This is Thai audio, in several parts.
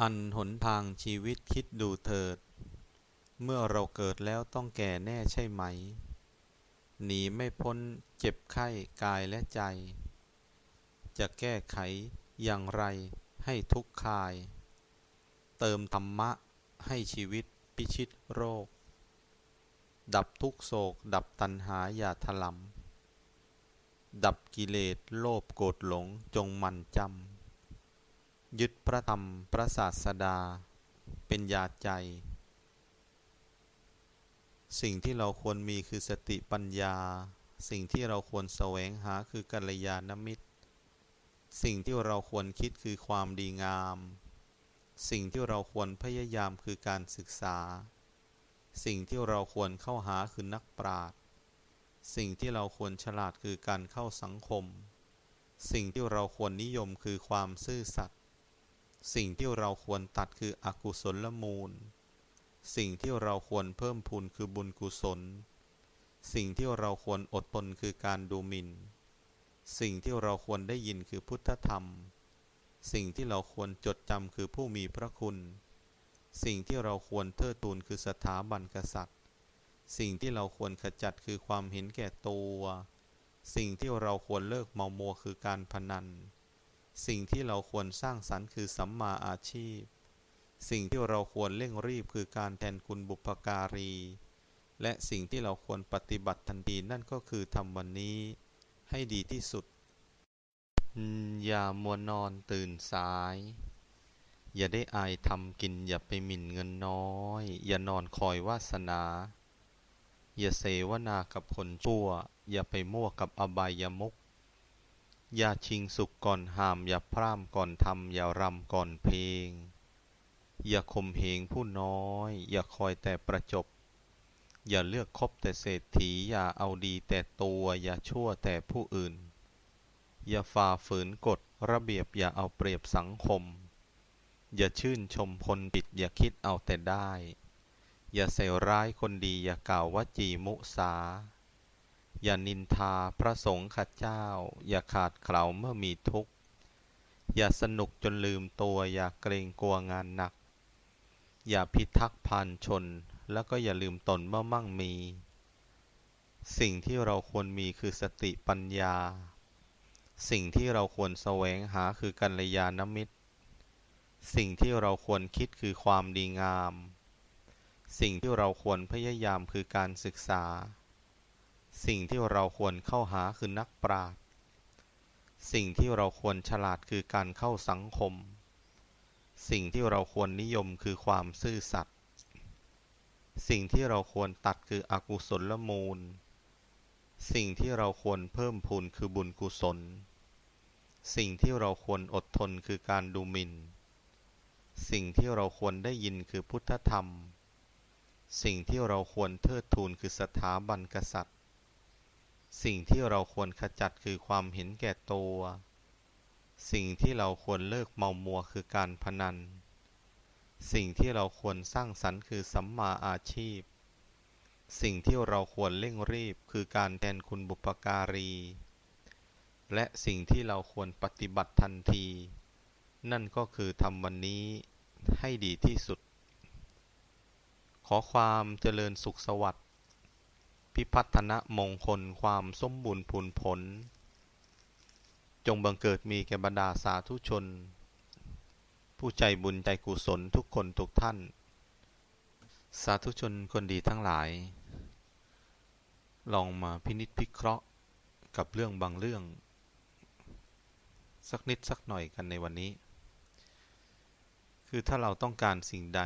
อันหนทางชีวิตคิดดูเถิด เมื่อเราเกิดแล้วต้องแก่แน่ใช่ไหม หนีไม่พ้นเจ็บไข้กายและใจ จะแก้ไขอย่างไรให้ทุกข์คาย เติมธรรมะให้ชีวิตพิชิตโรค ดับทุกโศก ดับตัณหาอย่าถลำดับกิเลสโลภโกรธหลงจงมันจำ ยึดพระธรรมพระศาสดา เป็นยาใจ สิ่งที่เราควรมีคือสติปัญญา สิ่งที่เราควรแสวงหาคือกัลยาณมิตร สิ่งที่เราควรคิดคือความดีงาม สิ่งที่เราควรพยายามคือการศึกษา สิ่งที่เราควรเข้าหาคือนักปราชญ์สิ่งที่เราควรฉลาดคือการเข้าสังคม สิ่งที่เราควรนิยมคือความซื่อสัตย์ สิ่งที่เราควรตัดคืออกุศลละมูล สิ่งที่เราควรเพิ่มพูนคือบุญกุศล สิ่งที่เราควรอดทนคือการดูหมิน่น สิ่งที่เราควรได้ยินคือพุทธธรรม สิ่งที่เราควรจดจำคือผู้มีพระคุณ สิ่งที่เราควรเทิดทูนคือสถาบันกษัตริย์ สิ่งที่เราควรขจัดคือความเห็นแก่ตัว สิ่งที่เราควรเลิกเมามัวคือการพนัน สิ่งที่เราควรสร้างสรรค์คือสัมมาอาชีพ สิ่งที่เราควรเร่งรีบคือการแทนคุณบุพการี และสิ่งที่เราควรปฏิบัติทันทีนั่นก็คือทำวันนี้ให้ดีที่สุด อย่ามัวนอนตื่นสาย อย่าได้อายทำกินอย่าไปหมิ่นเงินน้อย อย่านอนคอยวาสนา อย่าเสวนากับคนชั่ว อย่าไปมั่วกับอบายามุก อย่าชิงสุขก่อนหาม อย่าพร่ำก่อนทำอย่ารำก่อนเพลง อย่าข่มเหงผู้น้อย อย่าคอยแต่ประจบ อย่าเลือกคบแต่เศรษฐี อย่าเอาดีแต่ตัว อย่าชั่วแต่ผู้อื่น อย่าฝ่าฝืนกฎระเบียบอย่าเอาเปรียบสังคม อย่าชื่นชมคนผิด อย่าคิดเอาแต่ได้ อย่าใส่ร้ายคนดี อย่ากล่าวว่าจีมุสา อย่านินทาพระสงฆ์ข้าเจ้า อย่าขาดเข่าเมื่อมีทุกข์ อย่าสนุกจนลืมตัว อย่าเกรงกลัวงานหนัก อย่าพิทักษ์พันชน แล้วก็อย่าลืมตนเมื่อมั่งมี สิ่งที่เราควรมีคือสติปัญญา สิ่งที่เราควรแสวงหาคือกัลยาณมิตร สิ่งที่เราควรคิดคือความดีงาม สิ่งที่เราควรพยายามคือการศึกษา สิ่งที่เราควรเข้าหาคือนักปราชญ์สิ่งที่เราควรฉลาดคือการเข้าสังคม สิ่งที่เราควรนิยมคือความซื่อสัตย์สิ่งที่เราควรตัดคืออกุศลละมูล สิ่งที่เราควรเพิ่มพูนคือบุญกุศล สิ่งที่เราควรอดทนคือการดูหมิน่น สิ่งที่เราควรได้ยินคือพุทธธรรม สิ่งที่เราควรเทิดทูนคือสถาบันกษัตริย์ สิ่งที่เราควรขจัดคือความเห็นแก่ตัว สิ่งที่เราควรเลิกเมามัวคือการพนัน สิ่งที่เราควรสร้างสรรค์คือสัมมาอาชีพ สิ่งที่เราควรเร่งรีบคือการแทนคุณบุปการี และสิ่งที่เราควรปฏิบัติทันที นั่นก็คือทำวันนี้ให้ดีที่สุด ขอความเจริญสุขสวัสดิ์ พิพัฒนมงคลความสมบูรณ์ผลผล จงบังเกิดมีแก่บรรดาสาธุชน ผู้ใจบุญใจกุศลทุกคนทุกท่าน สาธุชนคนดีทั้งหลาย ลองมาพินิจพิเคราะห์กับเรื่องบางเรื่อง สักนิดสักหน่อยกันในวันนี้ คือถ้าเราต้องการสิ่งใด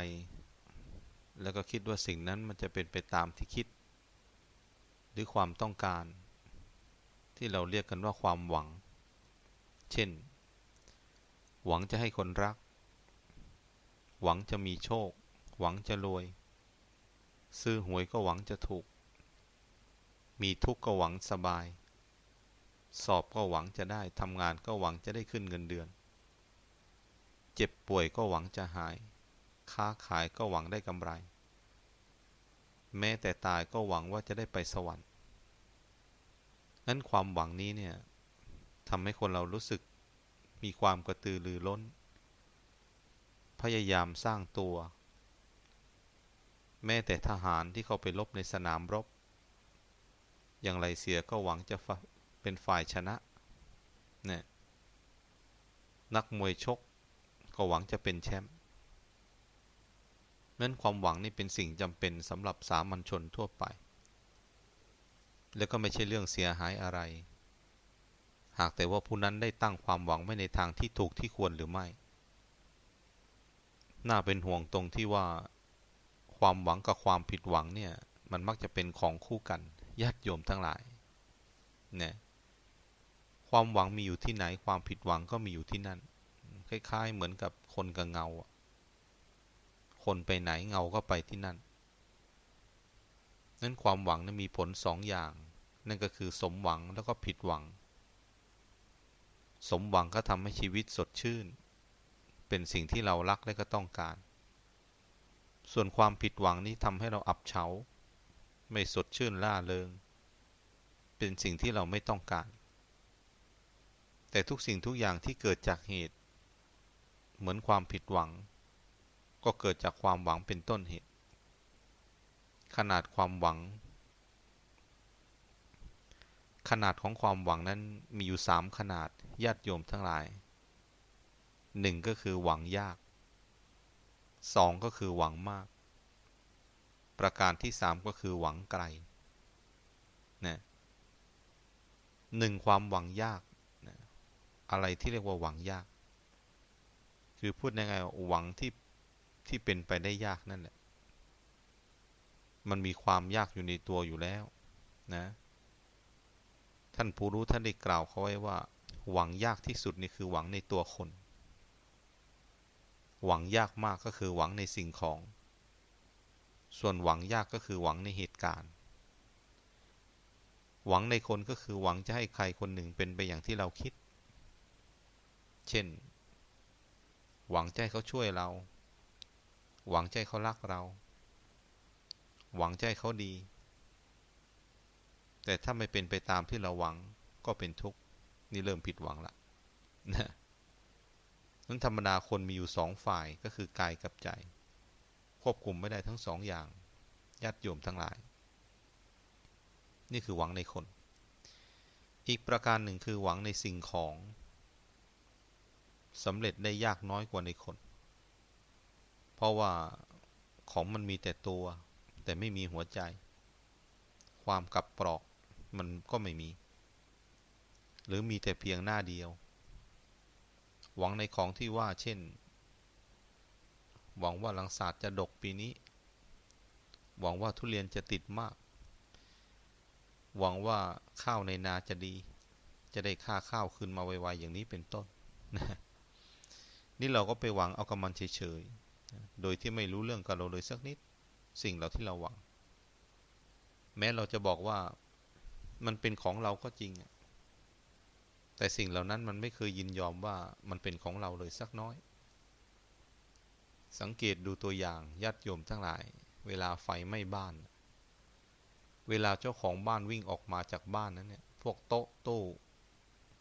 แล้วก็คิดว่าสิ่งนั้นมันจะเป็นไปตามที่คิด รือความต้องการ ที่เราเรียกกันว่าความหวัง เช่น หวังจะให้คนรัก หวังจะมีโชค หวังจะรวย ซื้อหวยก็หวังจะถูก มีทุกข์ก็หวังสบาย สอบก็หวังจะได้ทำงานก็หวังจะได้ขึ้นเงินเดือน เจ็บป่วยก็หวังจะหาย ค้าขายก็หวังได้กำไรแม้แต่ตายก็หวังว่าจะได้ไปสวรรค์ นั้นความหวังนี้เนี่ยทำให้คนเรารู้สึกมีความกระตือรือร้น พยายามสร้างตัว แม้แต่ทหารที่เขาไปรบในสนามรบ อย่างไรเสียก็หวังจะเป็นฝ่ายชนะเนี่ยนักมวยชกก็หวังจะเป็นแชมป์นั้นความหวังนี่เป็นสิ่งจำเป็นสำหรับสามัญชนทั่วไป แล้วก็ไม่ใช่เรื่องเสียหายอะไร หากแต่ว่าผู้นั้นได้ตั้งความหวังไว้ในทางที่ถูกที่ควรหรือไม่ น่าเป็นห่วงตรงที่ว่า ความหวังกับความผิดหวังเนี่ย มันมักจะเป็นของคู่กันญาติโยมทั้งหลาย เนี่ย ความหวังมีอยู่ที่ไหน ความผิดหวังก็มีอยู่ที่นั่น คล้าย ๆ เหมือนกับคนกับเงา คนไปไหนเงาก็ไปที่นั่น นั้นความหวังนั้นมีผลสองอย่าง นั่นก็คือสมหวังแล้วก็ผิดหวัง สมหวังก็ทำให้ชีวิตสดชื่น เป็นสิ่งที่เรารักและก็ต้องการ ส่วนความผิดหวังนี้ทำให้เราอับเฉา ไม่สดชื่นล่าเริง เป็นสิ่งที่เราไม่ต้องการ แต่ทุกสิ่งทุกอย่างที่เกิดจากเหตุ เหมือนความผิดหวัง ก็เกิดจากความหวังเป็นต้นเหตุ ขนาดความหวัง ขนาดของความหวังนั้นมีอยู่สามขนาดญาติโยมทั้งหลายหนึ่งก็คือหวังยากสองก็คือหวังมาก ประการที่สามก็คือหวังไกลนะหนึ่งความหวังยากนะอะไรที่เรียกว่าหวังยาก คือพูดยังไงหวังที่ที่เป็นไปได้ยากนั่นแหละ มันมีความยากอยู่ในตัวอยู่แล้วนะ ท่านผู้รู้ท่านได้กล่าวเขาไว้ว่า หวังยากที่สุดนี่คือหวังในตัวคน หวังยากมากก็คือหวังในสิ่งของ ส่วนหวังยากก็คือหวังในเหตุการณ์ หวังในคนก็คือหวังจะให้ใครคนหนึ่งเป็นไปอย่างที่เราคิด เช่น หวังให้เขาช่วยเรา หวังใจเขารักเรา หวังใจเขาดี แต่ถ้าไม่เป็นไปตามที่เราหวังก็เป็นทุกข์นี่เริ่มผิดหวังละนะนั้นธรรมดาคนมีอยู่สองฝ่ายก็คือกายกับใจ ควบคุมไม่ได้ทั้งสองอย่างญาติโยมทั้งหลาย นี่คือหวังในคน อีกประการหนึ่งคือหวังในสิ่งของสำเร็จได้ยากน้อยกว่าในคน เพราะว่าของมันมีแต่ตัว แต่ไม่มีหัวใจ ความกับปลอกมันก็ไม่มี หรือมีแต่เพียงหน้าเดียว หวังในของที่ว่าเช่น หวังว่าลังศาสตร์จะดกปีนี้ หวังว่าทุเรียนจะติดมาก หวังว่าข้าวในนาจะดี จะได้ค่าข้าวคืนมาไวๆอย่างนี้เป็นต้นนี่เราก็ไปหวังเอากำมันเฉยๆ โดยที่ไม่รู้เรื่องกับเราเลยสักนิด สิ่งเราที่เราหวัง แม้เราจะบอกว่ามันเป็นของเราก็จริง แต่สิ่งเหล่านั้นมันไม่เคยยินยอมว่ามันเป็นของเราเลยสักน้อย สังเกตดูตัวอย่างญาติโยมทั้งหลาย เวลาไฟไหม้บ้าน เวลาเจ้าของบ้านวิ่งออกมาจากบ้านนั้นเนี่ย พวกโต๊ะตู้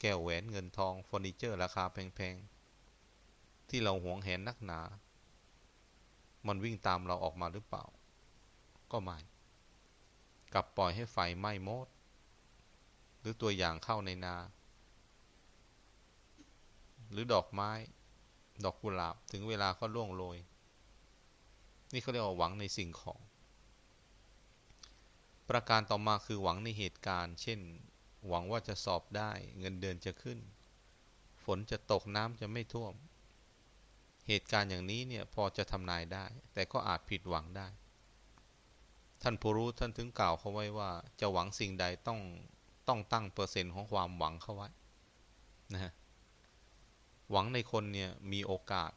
แก้วแหวนเงินทองเฟอร์นิเจอร์ราคาแพงๆ ที่เราหวงแหนนักหนา มันวิ่งตามเราออกมาหรือเปล่า ก็ไม่ กลับปล่อยให้ไฟไหม้หมด หรือตัวอย่างเข้าในนา หรือดอกไม้ ดอกกุหลาบถึงเวลาก็ร่วงโรย นี่เขาเรียกว่าหวังในสิ่งของ ประการต่อมาคือหวังในเหตุการณ์ เช่น หวังว่าจะสอบได้ เงินเดือนจะขึ้น ฝนจะตกน้ำจะไม่ท่วม เหตุการณ์อย่างนี้เนี่ยพอจะทำนายได้ แต่ก็อาจผิดหวังได้ ท่านผู้รู้ท่านถึงกล่าวเขาไว้ว่า จะหวังสิ่งใดต้องต้องตั้งเปอร์เซ็นต์ของความหวังเข้าไว้นะฮะหวังในคนเนี่ยมีโอกาส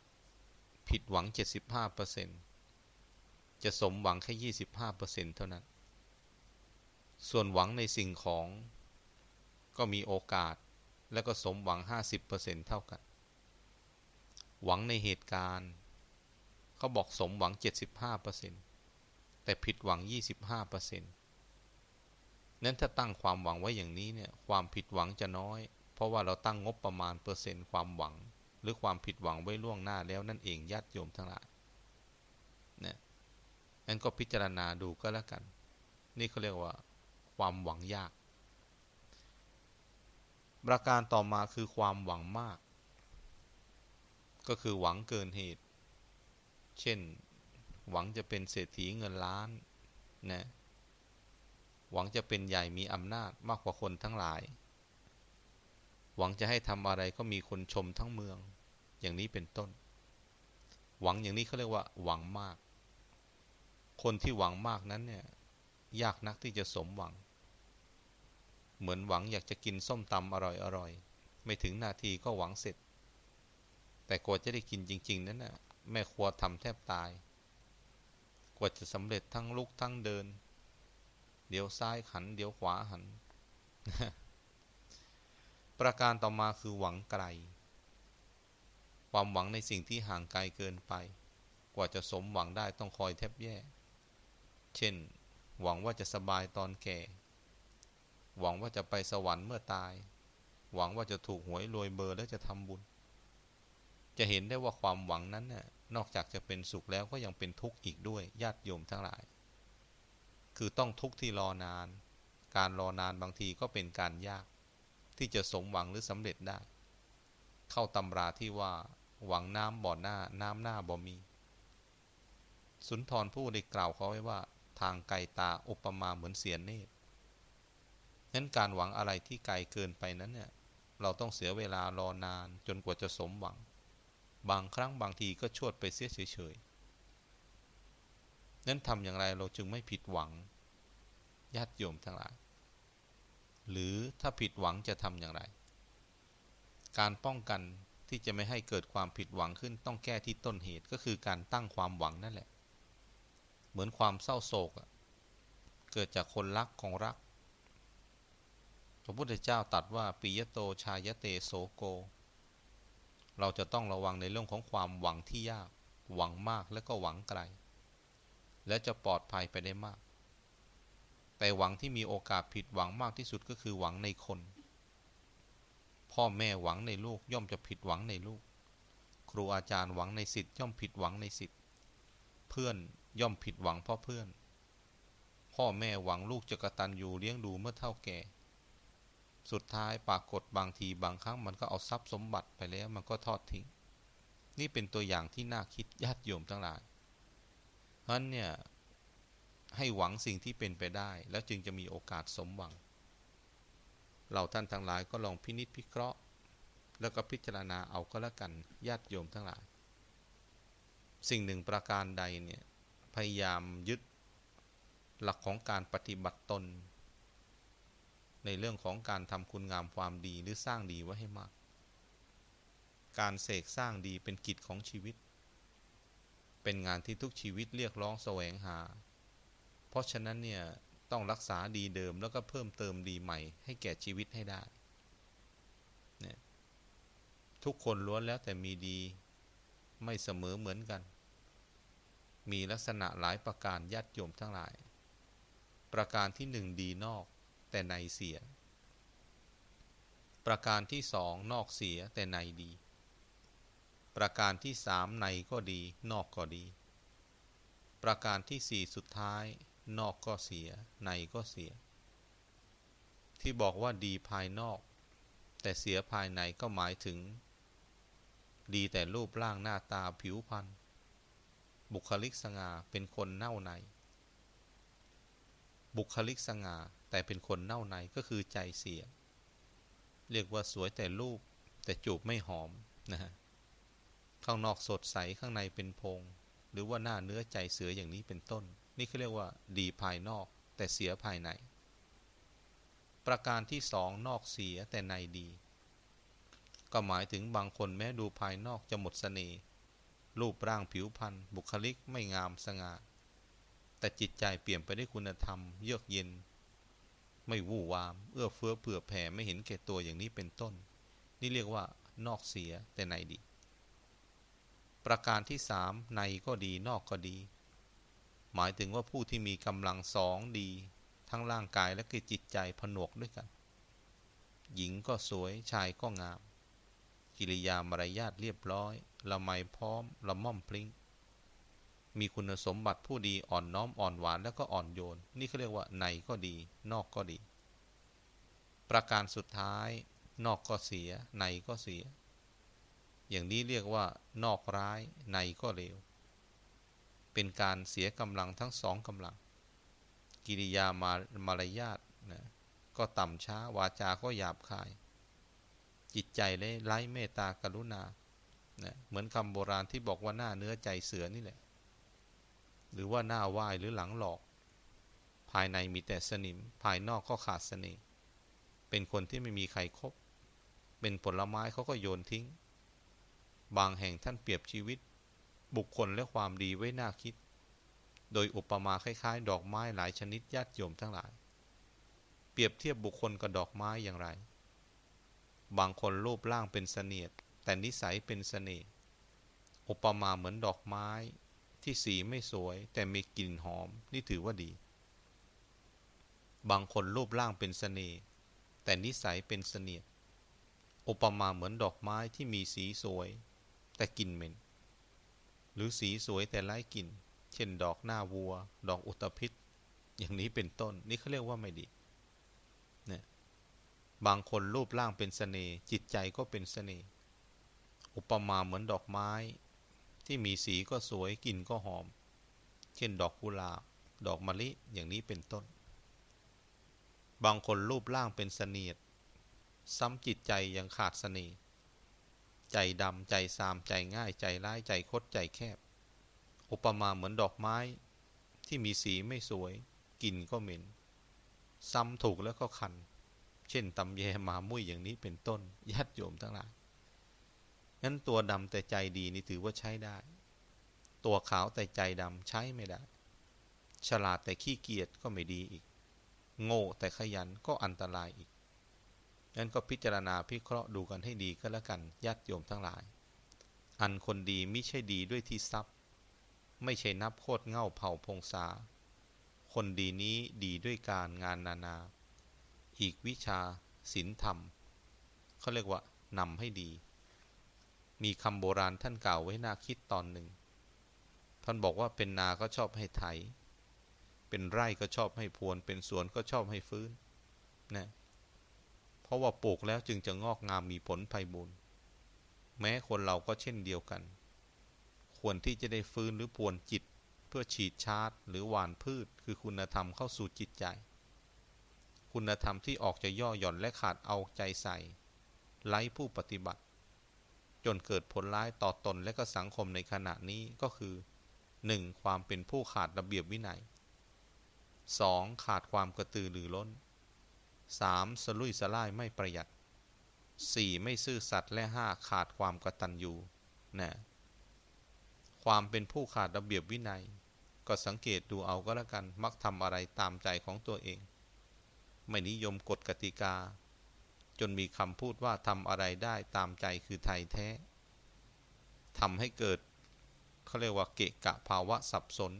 ผิดหวัง 75%จะสมหวังแค่ 25%เท่านั้น ส่วนหวังในสิ่งของก็มีโอกาสและก็สมหวัง 50%เท่ากัน หวังในเหตุการณ์เขาบอกสมหวัง 75% แต่ผิดหวัง 25%นั้นถ้าตั้งความหวังไว้อย่างนี้เนี่ยความผิดหวังจะน้อย เพราะว่าเราตั้งงบประมาณเปอร์เซ็นต์ความหวัง หรือความผิดหวังไว้ล่วงหน้าแล้วนั่นเองญาติโยมทั้งหลายนีนั้นก็พิจารณาดูก็แล้วกัน นี่เขาเรียกว่า ความหวังยาก ประการต่อมาคือความหวังมาก ก็คือหวังเกินเหตุ เช่น หวังจะเป็นเศรษฐีเงินล้านนะหวังจะเป็นใหญ่มีอำนาจมากกว่าคนทั้งหลาย หวังจะให้ทำอะไรก็มีคนชมทั้งเมือง อย่างนี้เป็นต้น หวังอย่างนี้เขาเรียกว่า หวังมาก คนที่หวังมากนั้นเนี่ยยากนักที่จะสมหวัง เหมือนหวังอยากจะกินส้มตำอร่อยๆไม่ถึงนาทีก็หวังเสร็จ แต่กว่าจะได้กินจริง ๆ นั้นน่ะแม่ครัวทำแทบตาย ว่าจะสำเร็จทั้งลุกทั้งเดิน เดี๋ยวซ้ายหัน เดี๋ยวขวาหัน ประการต่อมาคือหวังไกล ความหวังในสิ่งที่ห่างไกลเกินไป กว่าจะสมหวังได้ต้องคอยแทบแย่ เช่น หวังว่าจะสบายตอนแก่ หวังว่าจะไปสวรรค์เมื่อตาย หวังว่าจะถูกหวยรวยเบอร์แล้วจะทำบุญ จะเห็นได้ว่าความหวังนั้นน่ะ นอกจากจะเป็นสุขแล้วก็ยังเป็นทุกข์อีกด้วยญาติโยมทั้งหลาย คือต้องทุกข์ที่รอนาน การรอนานบางทีก็เป็นการยาก ที่จะสมหวังหรือสำเร็จได้ เข้าตำราที่ว่า หวังน้ำบ่อหน้าน้ำหน้าบ่มี สุนทรผู้ได้กล่าวเขาไว้ว่า ทางไกลตาอุปมาเหมือนเสียเนตรนั้นการหวังอะไรที่ไกลเกินไปนั้นเนี่ยเราต้องเสียเวลารอนานจนกว่าจะสมหวัง บางครั้งบางทีก็ชวดไปเสียเฉยๆ นั้นทำอย่างไรเราจึงไม่ผิดหวังญาติโยมทั้งหลาย หรือถ้าผิดหวังจะทำอย่างไร การป้องกันที่จะไม่ให้เกิดความผิดหวังขึ้นต้องแก้ที่ต้นเหตุก็คือการตั้งความหวังนั่นแหละ เหมือนความเศร้าโศกเกิดจากคนรักของรัก พระพุทธเจ้าตัดว่าปิยโตชายเตโสโก เราจะต้องระวังในเรื่องของความหวังที่ยาก หวังมากและก็หวังไกล และจะปลอดภัยไปได้มาก แต่หวังที่มีโอกาสผิดหวังมากที่สุดก็คือหวังในคน พ่อแม่หวังในลูกย่อมจะผิดหวังในลูก ครูอาจารย์หวังในสิทธิ์ย่อมผิดหวังในสิทธิ์ เพื่อนย่อมผิดหวังเพราะเพื่อน พ่อแม่หวังลูกจะกระตันอยู่เลี้ยงดูเมื่อเท่าแก่ สุดท้ายปรากฏบางทีบางครั้งมันก็เอาทรัพย์สมบัติไปแล้วมันก็ทอดทิ้ง นี่เป็นตัวอย่างที่น่าคิดญาติโยมทั้งหลายเพราะนั้นเนี่ยให้หวังสิ่งที่เป็นไปได้ แล้วจึงจะมีโอกาสสมหวัง เราท่านทั้งหลายก็ลองพินิจพิเคราะห์ แล้วก็พิจารณาเอาก็แล้วกันญาติโยมทั้งหลาย สิ่งหนึ่งประการใดเนี่ยพยายามยึดหลักของการปฏิบัติตน ในเรื่องของการทำคุณงามความดีหรือสร้างดีไว้ให้มาก การเสกสร้างดีเป็นกิจของชีวิต เป็นงานที่ทุกชีวิตเรียกร้องแสวงหา เพราะฉะนั้นเนี่ยต้องรักษาดีเดิมแล้วก็เพิ่มเติมดีใหม่ ให้แก่ชีวิตให้ได้เนี่ยทุกคนล้วนแล้วแต่มีดีไม่เสมอเหมือนกัน มีลักษณะหลายประการญาติโยมทั้งหลาย ประการที่หนึ่งดีนอก แต่ในเสีย ประการที่สองนอกเสียแต่ในดี ประการที่สามในก็ดี นอกก็ดี ประการที่สี่สุดท้าย นอกก็เสีย ในก็เสีย ที่บอกว่าดีภายนอก แต่เสียภายในก็หมายถึง ดีแต่รูปร่างหน้าตาผิวพรรณบุคลิกสง่าเป็นคนเน่าใน บุคลิกสง่าแต่เป็นคนเน่าในก็คือใจเสีย เรียกว่าสวยแต่รูป แต่จูบไม่หอมนะฮะข้างนอกสดใสข้างในเป็นพง หรือว่าหน้าเนื้อใจเสืออย่างนี้เป็นต้น นี่เขาเรียกว่าดีภายนอก แต่เสียภายใน ประการที่สองนอกเสียแต่ในดี ก็หมายถึงบางคนแม้ดูภายนอกจะหมดสเสน่ห์รูปร่างผิวพรรณบุคลิกไม่งามสง่า แต่จิตใจเปลี่ยนไปด้วยคุณธรรม เยือกเย็น ไม่วู่วาม เอื้อเฟื้อเผื่อแผ่ไม่เห็นแก่ตัวอย่างนี้เป็นต้น นี่เรียกว่านอกเสียแต่ในดี ประการที่สามในก็ดีนอกก็ดี หมายถึงว่าผู้ที่มีกำลังสองดี ทั้งร่างกายและกิจิตใจผนวกด้วยกัน หญิงก็สวยชายก็งามกกิริยามารยาทเรียบร้อย ละไมพร้อม ละม่อมพลิ้ง มีคุณสมบัติผู้ดีอ่อนน้อมอ่อนหวานแล้วก็อ่อนโยน นี่เขาเรียกว่าในก็ดี นอกก็ดี ประการสุดท้าย นอกก็เสีย ในก็เสีย อย่างนี้เรียกว่านอกร้าย ในก็เลวเป็นการเสียกำลังทั้งสองกำลัง กิริยามามารยาทนะก็ต่ำช้าวาจาก็หยาบคาย จิตใจเลยไร้เมตตากรุณานะเหมือนคำโบราณที่บอกว่าหน้าเนื้อใจเสือนี่แหละ หรือว่าหน้าไหว้หรือหลังหลอก ภายในมีแต่สนิม ภายนอกก็ขาดเสน่ห์เป็นคนที่ไม่มีใครครบเป็นผลไม้เขาก็โยนทิ้ง บางแห่งท่านเปรียบชีวิต บุคคลและความดีไว้น่าคิด โดยอุปมาคล้ายๆ ดอกไม้หลายชนิดญาติโยมทั้งหลาย เปรียบเทียบบุคคลกับดอกไม้อย่างไร บางคนรูปร่างเป็นเสนียดแต่นิสัยเป็นเสน่ห์อุปมาเหมือนดอกไม้ ที่สีไม่สวย แต่มีกลิ่นหอมนี่ถือว่าดี บางคนรูปร่างเป็นเสน่ห์แต่นิสัยเป็นเสนียดอุปมาเหมือนดอกไม้ที่มีสีสวย แต่กลิ่นเหม็น หรือสีสวยแต่ไร้กลิ่น เช่นดอกหน้าวัว ดอกอุตภิษอย่างนี้เป็นต้น นี่เขาเรียกว่าไม่ดีบางคนรูปร่างเป็นสเสน่ห์จิตใจก็เป็นสเสน่ห์อุปมาเหมือนดอกไม้ ที่มีสีก็สวยกลิ่นก็หอม เช่นดอกกุหลาบดอกมะลิอย่างนี้เป็นต้น บางคนรูปร่างเป็นเสนียด ซ้ำจิตใจยังขาดเสน่ห์ใจดำใจซามใจง่ายใจร้ายใจคดใจแคบ อุปมาเหมือนดอกไม้ที่มีสีไม่สวยกลิ่นก็เหม็น ซ้ำถูกแล้วก็คัน เช่นตำแยมามุ้ยอย่างนี้เป็นต้นญาติโยมทั้งหลาย งั้นตัวดำแต่ใจดีนี่ถือว่าใช้ได้ ตัวขาวแต่ใจดำใช้ไม่ได้ ฉลาดแต่ขี้เกียจก็ไม่ดีอีก โง่แต่ขยันก็อันตรายอีกงั้นก็พิจารณาพิเคราะห์ดูกันให้ดีก็แล้วกันญาติโยมทั้งหลาย อันคนดีไม่ใช่ดีด้วยที่ทรัพย์ ไม่ใช่นับโคตรเง่าเผ่าพงษา คนดีนี้ดีด้วยการงานนานา อีกวิชาศีลธรรมเขาเรียกว่านำให้ดี มีคำโบราณท่านกล่าวไว้น่าคิดตอนหนึ่ง ท่านบอกว่าเป็นนาก็ชอบให้ไถ เป็นไร่ก็ชอบให้พวน เป็นสวนก็ชอบให้ฟื้นนะเพราะว่าปลูกแล้วจึงจะงอกงามมีผลไพบุญแม้คนเราก็เช่นเดียวกัน ควรที่จะได้ฟื้นหรือพวนจิต เพื่อฉีดชาร์จหรือหวานพืช คือคุณธรรมเข้าสู่จิตใจ คุณธรรมที่ออกจะย่อหย่อนและขาดเอาใจใส่ไร้ผู้ปฏิบัติ จนเกิดผลร้ายต่อตนและก็สังคมในขณะนี้ก็คือ 1. ความเป็นผู้ขาดระเบียบวินัย 2. ขาดความกระตือรือร้น 3. สลุยสล่ายไม่ประหยัด 4. ไม่ซื่อสัตย์และ 5. ขาดความกระตัญญูนะความเป็นผู้ขาดระเบียบวินัย ก็สังเกตดูเอาก็แล้วกันมักทำอะไรตามใจของตัวเอง ไม่นิยมกฎกติกา จนมีคำพูดว่าทำอะไรได้ตามใจคือไทยแท้ทำให้เกิดเขาเรียกว่าเกะกะภาวะสับสน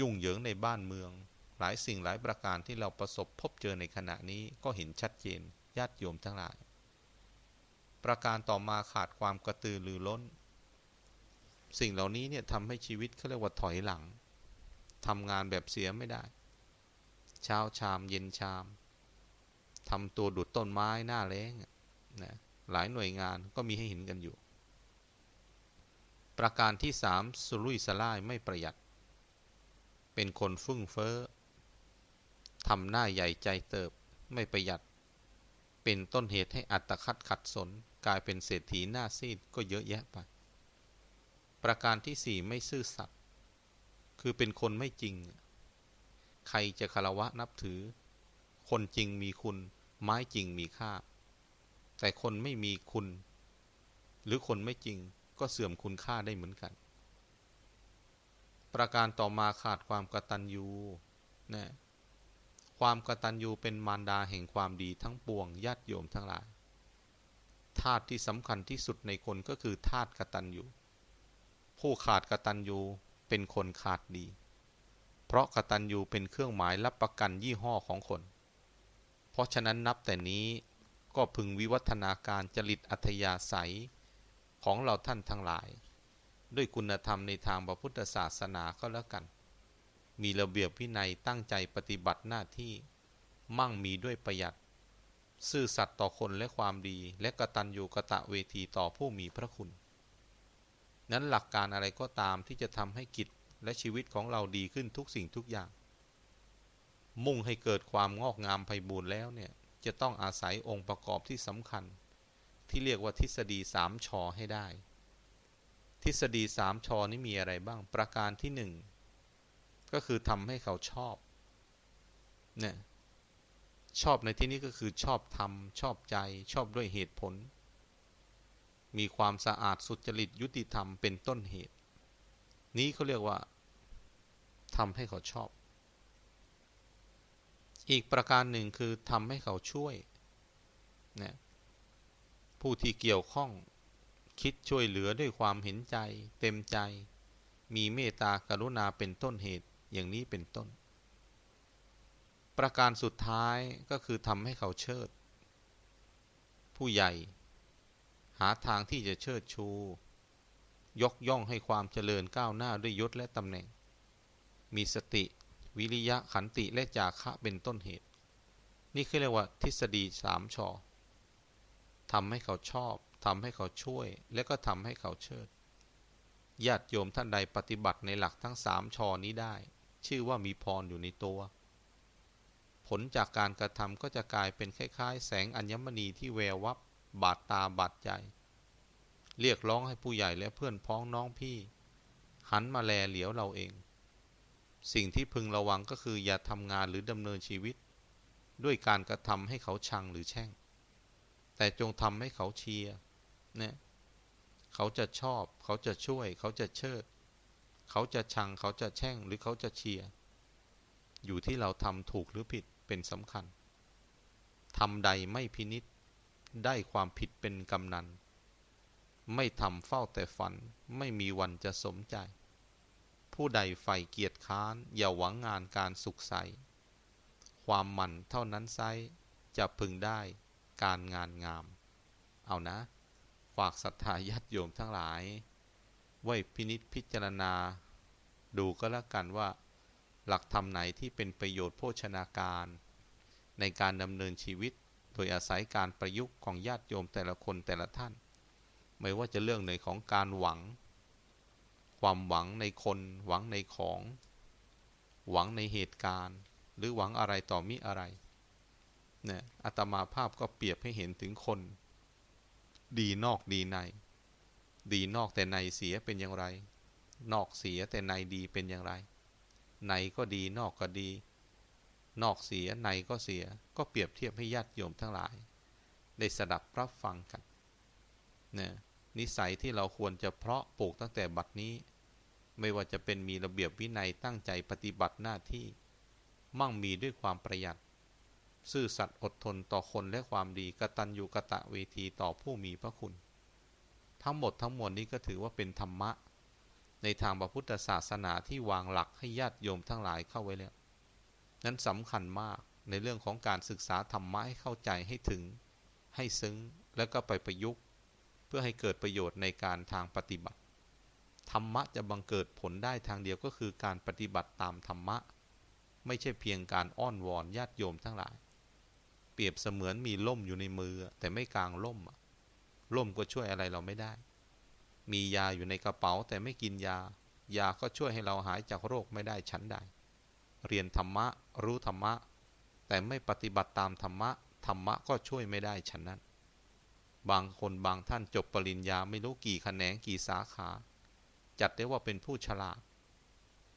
ยุ่งเหยิงในบ้านเมือง หลายสิ่งหลายประการที่เราประสบพบเจอในขณะนี้ก็เห็นชัดเจนญาติโยมทั้งหลาย ประการต่อมาขาดความกระตือรือร้น สิ่งเหล่านี้เนี่ยทำให้ชีวิตเขาเรียกว่าถอยหลังทำงานแบบเสียไม่ได้ เช้าชามเย็นชาม ทำตัวดุดต้นไม้หน้าแล้งนะหลายหน่วยงานก็มีให้เห็นกันอยู่ ประการที่สามสุรุ่ยสลายไม่ประหยัด เป็นคนฟึ่งเฟ้อทำหน้าใหญ่ใจเติบไม่ประหยัด เป็นต้นเหตุให้อัตคัดขัดสน กลายเป็นเศรษฐีหน้าซีดก็เยอะแยะไป ประการที่สี่ไม่ซื่อสัตย์คือเป็นคนไม่จริง ใครจะคารวะนับถือ คนจริงมีคุณ ไม้จริงมีค่า แต่คนไม่มีคุณ หรือคนไม่จริงก็เสื่อมคุณค่าได้เหมือนกัน ประการต่อมาขาดความกตัญญูนะความกตัญญูเป็นมารดาแห่งความดีทั้งปวงญาติโยมทั้งหลายธาตุที่สำคัญที่สุดในคนก็คือธาตุกตัญญูผู้ขาดกตัญญูเป็นคนขาดดี เพราะกตัญญูเป็นเครื่องหมายรับประกันยี่ห้อของคน เพราะฉะนั้นนับแต่นี้ก็พึงวิวัฒนาการจริตอัธยาศัยของเราท่านทั้งหลาย ด้วยคุณธรรมในทางพระพุทธศาสนาก็แล้วกัน มีระเบียบวินัยตั้งใจปฏิบัติหน้าที่ มั่งมีด้วยประหยัด ซื่อสัตย์ต่อคนและความดี และกะตัญญูกะตะเวทีต่อผู้มีพระคุณ นั้นหลักการอะไรก็ตามที่จะทำให้กิจและชีวิตของเราดีขึ้นทุกสิ่งทุกอย่าง มุ่งให้เกิดความงอกงามไพบูรณ์แล้วเนี่ย จะต้องอาศัยองค์ประกอบที่สำคัญ ที่เรียกว่าทฤษฎีสามชอให้ได้ ทฤษฎีสามชอนี้มีอะไรบ้างประการที่หนึ่งก็คือทำให้เขาชอบเนี่ยชอบในที่นี้ก็คือชอบทำชอบใจชอบด้วยเหตุผล มีความสะอาดสุจริตยุติธรรมเป็นต้นเหตุ นี้เขาเรียกว่าทำให้เขาชอบ อีกประการหนึ่งคือทำให้เขาช่วยนะผู้ที่เกี่ยวข้องคิดช่วยเหลือด้วยความเห็นใจ เต็มใจ มีเมตตากรุณาเป็นต้นเหตุอย่างนี้เป็นต้น ประการสุดท้ายก็คือทำให้เขาเชิด ผู้ใหญ่ หาทางที่จะเชิดชู ยกย่องให้ความเจริญก้าวหน้าด้วยยศและตำแหน่ง มีสติ วิริยะขันติและจาคะเป็นต้นเหตุ นี่คือเรียกว่าทฤษฎีสามชอทำให้เขาชอบทำให้เขาช่วย และก็ทำให้เขาเชิดญาติโยมท่านใดปฏิบัติในหลักทั้งสามชอนี้ได้ ชื่อว่ามีพรอยู่ในตัว ผลจากการกระทำก็จะกลายเป็นคล้ายๆ แสงอัญมณีที่แวววับบาดตาบาดใจ เรียกร้องให้ผู้ใหญ่และเพื่อนพ้องน้องพี่ หันมาแลเหลียวเราเอง สิ่งที่พึงระวังก็คืออย่าทำงานหรือดำเนินชีวิต ด้วยการกระทำให้เขาชังหรือแช่ง แต่จงทำให้เขาเชียร์เนี่ยเขาจะชอบ เขาจะช่วย เขาจะเชิด เขาจะชัง เขาจะแช่ง หรือเขาจะเชียร์ อยู่ที่เราทำถูกหรือผิดเป็นสำคัญทำใดไม่พินิษได้ความผิดเป็นกำนัน ไม่ทำเฝ้าแต่ฝัน ไม่มีวันจะสมใจ ผู้ใดใฝ่เกียรติค้าน อย่าหวังงานการสุขใส ความมันเท่านั้นไซจะพึงได้การงานงาม เอานะ ฝากศรัทธาญาติโยมทั้งหลาย ไว้พินิษพิจารณา ดูก็แล้วกันว่า หลักธรรมไหนที่เป็นประโยชน์โภชนาการ ในการดำเนินชีวิต โดยอาศัยการประยุกต์ของญาติโยมแต่ละคนแต่ละท่าน ไม่ว่าจะเรื่องในของการหวัง ความหวังในคน หวังในของ หวังในเหตุการณ์ หรือหวังอะไรต่อมิอะไรเนี่ยอาตมาภาพก็เปรียบให้เห็นถึงคน ดีนอกดีใน ดีนอกแต่ในเสียเป็นอย่างไร นอกเสียแต่ในดีเป็นอย่างไร ในก็ดีนอกก็ดี นอกเสียในก็เสีย ก็เปรียบเทียบให้ญาติโยมทั้งหลาย ได้สดับรับฟังกันเนี่ย นิสัยที่เราควรจะเพาะปลูกตั้งแต่บัดนี้ ไม่ว่าจะเป็นมีระเบียบวินัยตั้งใจปฏิบัติหน้าที่ มั่งมีด้วยความประหยัด ซื่อสัตย์อดทนต่อคนและความดีกตัญญูกะตะเวทีต่อผู้มีพระคุณ ทั้งหมดทั้งมวลนี้ก็ถือว่าเป็นธรรมะ ในทางพระพุทธศาสนาที่วางหลักให้ญาติโยมทั้งหลายเข้าไว้แล้วนั้นสำคัญมากในเรื่องของการศึกษาธรรมะให้เข้าใจให้ถึง ให้ซึ้งแล้วก็ไปประยุกต์ เพื่อให้เกิดประโยชน์ในการทางปฏิบัติ ธรรมะจะบังเกิดผลได้ทางเดียวก็คือการปฏิบัติตามธรรมะ ไม่ใช่เพียงการอ้อนวอนญาติโยมทั้งหลาย เปรียบเสมือนมีล่มอยู่ในมือแต่ไม่กลางล่มล่มก็ช่วยอะไรเราไม่ได้ มียาอยู่ในกระเป๋าแต่ไม่กินยา ยาก็ช่วยให้เราหายจากโรคไม่ได้ฉันใด เรียนธรรมะ รู้ธรรมะ แต่ไม่ปฏิบัติตามธรรมะ ธรรมะก็ช่วยไม่ได้ฉันนั้น บางคนบางท่านจบปริญญาไม่รู้กี่แขนงกี่สาขา จัดได้ว่าเป็นผู้ฉลาด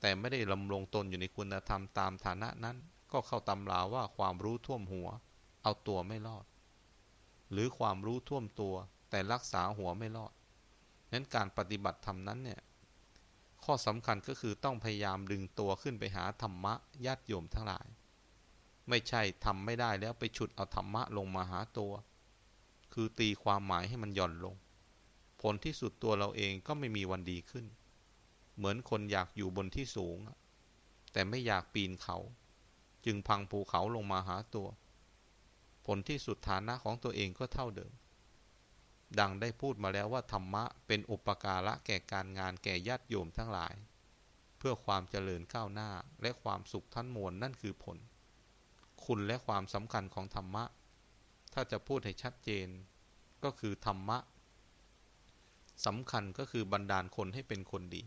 แต่ไม่ได้ลำลงตนอยู่ในคุณธรรมตามฐานะนั้น ก็เข้าตำราว่าความรู้ท่วมหัว เอาตัวไม่รอด หรือความรู้ท่วมตัว แต่รักษาหัวไม่รอดนั้นการปฏิบัติธรรมนั้นเนี่ยข้อสำคัญก็คือต้องพยายามดึงตัวขึ้นไปหาธรรมะญาติโยมทั้งหลาย ไม่ใช่ทำไม่ได้แล้วไปฉุดเอาธรรมะลงมาหาตัว คือตีความหมายให้มันหย่อนลง ผลที่สุดตัวเราเองก็ไม่มีวันดีขึ้น เหมือนคนอยากอยู่บนที่สูง แต่ไม่อยากปีนเขา จึงพังภูเขาลงมาหาตัว ผลที่สุดฐานะของตัวเองก็เท่าเดิม ดังได้พูดมาแล้วว่าธรรมะเป็นอุปการะแก่การงานแก่ญาติโยมทั้งหลาย เพื่อความเจริญก้าวหน้าและความสุขท่านมวลนั่นคือผล คุณและความสำคัญของธรรมะ ถ้าจะพูดให้ชัดเจน ก็คือธรรมะสำคัญก็คือบันดาลคนให้เป็นคนดี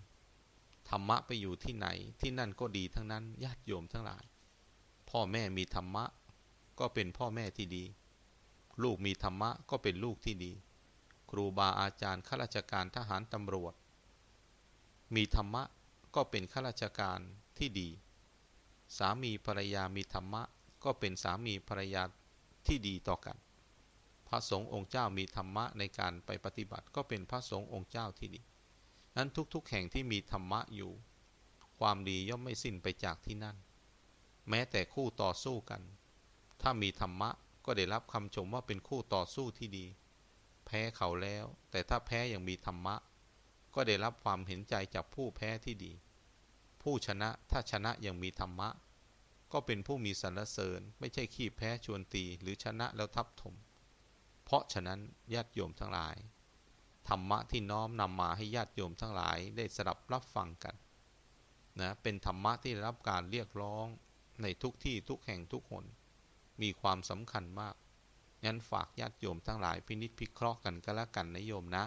ธรรมะไปอยู่ที่ไหนที่นั่นก็ดีทั้งนั้นญาติโยมทั้งหลาย พ่อแม่มีธรรมะ ก็เป็นพ่อแม่ที่ดี ลูกมีธรรมะก็เป็นลูกที่ดี ครูบาอาจารย์ข้าราชการทหารตำรวจ มีธรรมะก็เป็นข้าราชการที่ดี สามีภรรยามีธรรมะ ก็เป็นสามีภรรยา ที่ดีต่อกัน พระสงฆ์องค์เจ้ามีธรรมะในการไปปฏิบัติ ก็เป็นพระสงฆ์องค์เจ้าที่ดี นั้นทุกๆ แห่งที่มีธรรมะอยู่ ความดีย่อมไม่สิ้นไปจากที่นั่น แม้แต่คู่ต่อสู้กัน ถ้ามีธรรมะก็ได้รับคำชมว่าเป็นคู่ต่อสู้ที่ดี แพ้เขาแล้ว แต่ถ้าแพ้อย่างมีธรรมะ ก็ได้รับความเห็นใจจากผู้แพ้ที่ดี ผู้ชนะถ้าชนะอย่างมีธรรมะ ก็เป็นผู้มีสรรเสริญ ไม่ใช่ขี้แพ้ชวนตีหรือชนะแล้วทับถม เพราะฉะนั้นญาติโยมทั้งหลาย ธรรมะที่น้อมนำมาให้ญาติโยมทั้งหลายได้สดับรับฟังกันนะเป็นธรรมะที่รับการเรียกร้องในทุกที่ทุกแห่งทุกหน มีความสำคัญมากงั้นฝากญาติโยมทั้งหลายพินิจพิเคราะห์กันก็แล้วกันนะโยมนะ